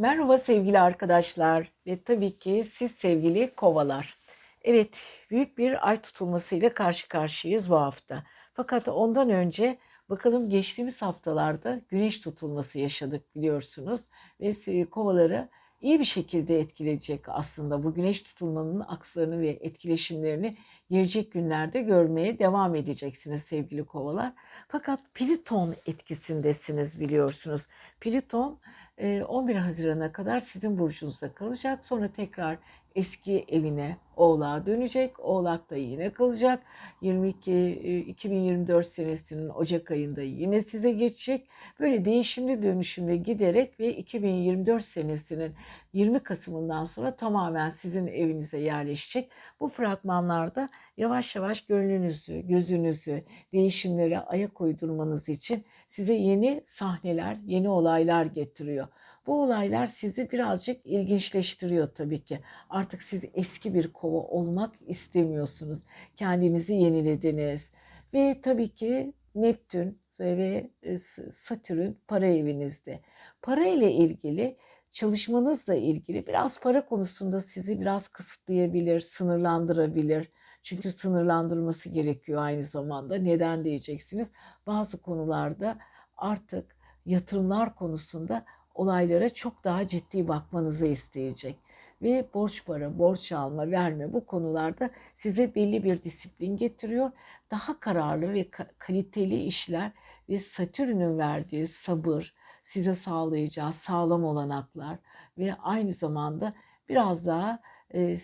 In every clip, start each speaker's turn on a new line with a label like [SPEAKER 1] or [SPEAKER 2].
[SPEAKER 1] Merhaba sevgili arkadaşlar ve tabii ki siz sevgili kovalar. Evet, büyük bir ay tutulmasıyla karşı karşıyayız bu hafta. Fakat ondan önce bakalım geçtiğimiz haftalarda güneş tutulması yaşadık biliyorsunuz ve kovaları iyi bir şekilde etkileyecek aslında bu güneş tutulmanın akslarını ve etkileşimlerini gelecek günlerde görmeye devam edeceksiniz sevgili kovalar. Fakat Plüton etkisindesiniz biliyorsunuz. Plüton e, 11 Haziran'a kadar sizin burcunuzda kalacak. Sonra tekrar eski evine Oğlak'a dönecek. Oğlak'ta yine kalacak. 22 e, 2024 senesinin Ocak ayında yine size geçecek. Böyle değişimli dönüşümle giderek ve 2024 senesinin 20 Kasım'ından sonra tamamen sizin evinize yerleşecek. Bu fragmanlarda yavaş yavaş gönlünüzü, gözünüzü değişimlere ayak uydurmanız için size yeni sahneler, yeni olaylar getiriyor. Bu olaylar sizi birazcık ilginçleştiriyor tabii ki. Artık siz eski bir kova olmak istemiyorsunuz. Kendinizi yenilediniz. Ve tabii ki Neptün ve e, Satürn para evinizde. Para ile ilgili çalışmanızla ilgili biraz para konusunda sizi biraz kısıtlayabilir, sınırlandırabilir. Çünkü sınırlandırması gerekiyor aynı zamanda. Neden diyeceksiniz? Bazı konularda artık yatırımlar konusunda olaylara çok daha ciddi bakmanızı isteyecek. Ve borç para, borç alma, verme bu konularda size belli bir disiplin getiriyor. Daha kararlı ve kaliteli işler ve Satürn'ün verdiği sabır, size sağlayacağı sağlam olanaklar ve aynı zamanda biraz daha e,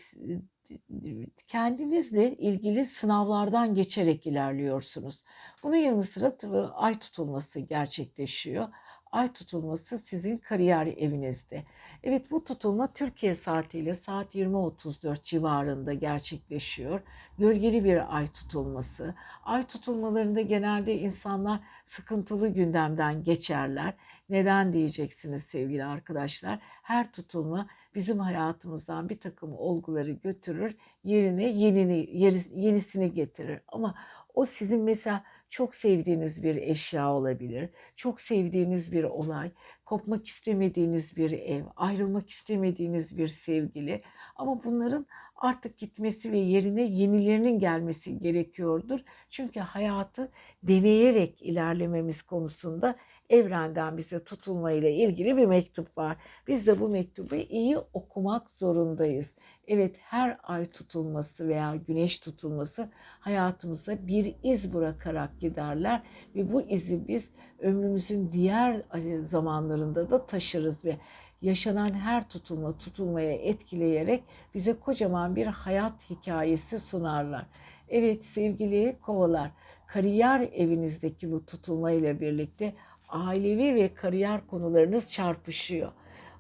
[SPEAKER 1] kendinizle ilgili sınavlardan geçerek ilerliyorsunuz. Bunun yanı sıra ay tutulması gerçekleşiyor. Ay tutulması sizin kariyer evinizde. Evet bu tutulma Türkiye saatiyle saat 20.34 civarında gerçekleşiyor. Gölgeli bir ay tutulması. Ay tutulmalarında genelde insanlar sıkıntılı gündemden geçerler. Neden diyeceksiniz sevgili arkadaşlar? Her tutulma bizim hayatımızdan bir takım olguları götürür, yerine yenini, yenisini getirir. Ama o sizin mesela çok sevdiğiniz bir eşya olabilir, çok sevdiğiniz bir olay, kopmak istemediğiniz bir ev, ayrılmak istemediğiniz bir sevgili. Ama bunların artık gitmesi ve yerine yenilerinin gelmesi gerekiyordur. Çünkü hayatı deneyerek ilerlememiz konusunda evrenden bize tutulmayla ilgili bir mektup var. Biz de bu mektubu iyi okumak zorundayız. Evet her ay tutulması veya güneş tutulması hayatımıza bir iz bırakarak giderler ve bu izi biz ömrümüzün diğer zamanlarında da taşırız ve yaşanan her tutulma tutulmaya etkileyerek bize kocaman bir hayat hikayesi sunarlar. Evet sevgili kovalar, kariyer evinizdeki bu tutulma ile birlikte ailevi ve kariyer konularınız çarpışıyor.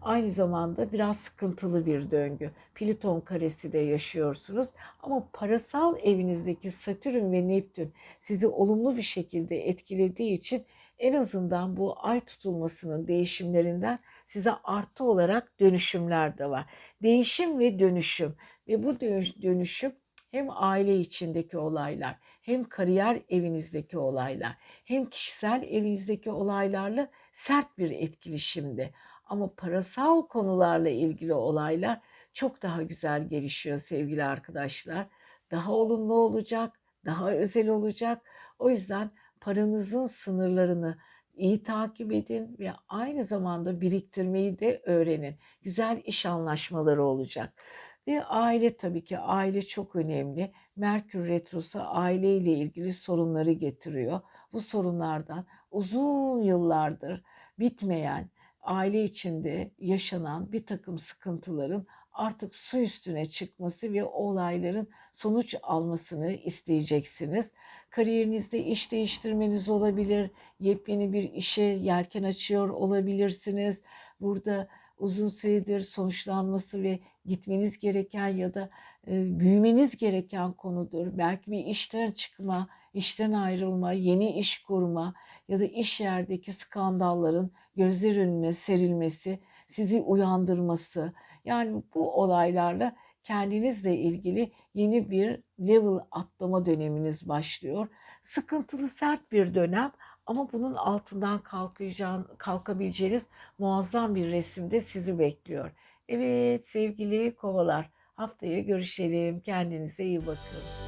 [SPEAKER 1] Aynı zamanda biraz sıkıntılı bir döngü. Pliton karesi de yaşıyorsunuz ama parasal evinizdeki Satürn ve Neptün sizi olumlu bir şekilde etkilediği için en azından bu ay tutulmasının değişimlerinden size artı olarak dönüşümler de var. Değişim ve dönüşüm ve bu dönüşüm hem aile içindeki olaylar, hem kariyer evinizdeki olaylar, hem kişisel evinizdeki olaylarla sert bir etkileşimde. Ama parasal konularla ilgili olaylar çok daha güzel gelişiyor sevgili arkadaşlar. Daha olumlu olacak, daha özel olacak. O yüzden paranızın sınırlarını iyi takip edin ve aynı zamanda biriktirmeyi de öğrenin. Güzel iş anlaşmaları olacak. Ve aile tabii ki aile çok önemli. Merkür Retrosu aile ile ilgili sorunları getiriyor. Bu sorunlardan uzun yıllardır bitmeyen, aile içinde yaşanan bir takım sıkıntıların artık su üstüne çıkması ve olayların sonuç almasını isteyeceksiniz. Kariyerinizde iş değiştirmeniz olabilir, yepyeni bir işe yelken açıyor olabilirsiniz. Burada uzun süredir sonuçlanması ve gitmeniz gereken ya da e, büyümeniz gereken konudur. Belki bir işten çıkma, işten ayrılma, yeni iş kurma ya da iş yerdeki skandalların gözler önüne serilmesi, sizi uyandırması. Yani bu olaylarla kendinizle ilgili yeni bir level atlama döneminiz başlıyor. Sıkıntılı sert bir dönem Ama bunun altından kalkacağın kalkabileceğiniz muazzam bir resim de sizi bekliyor. Evet sevgili Kovalar, haftaya görüşelim. Kendinize iyi bakın.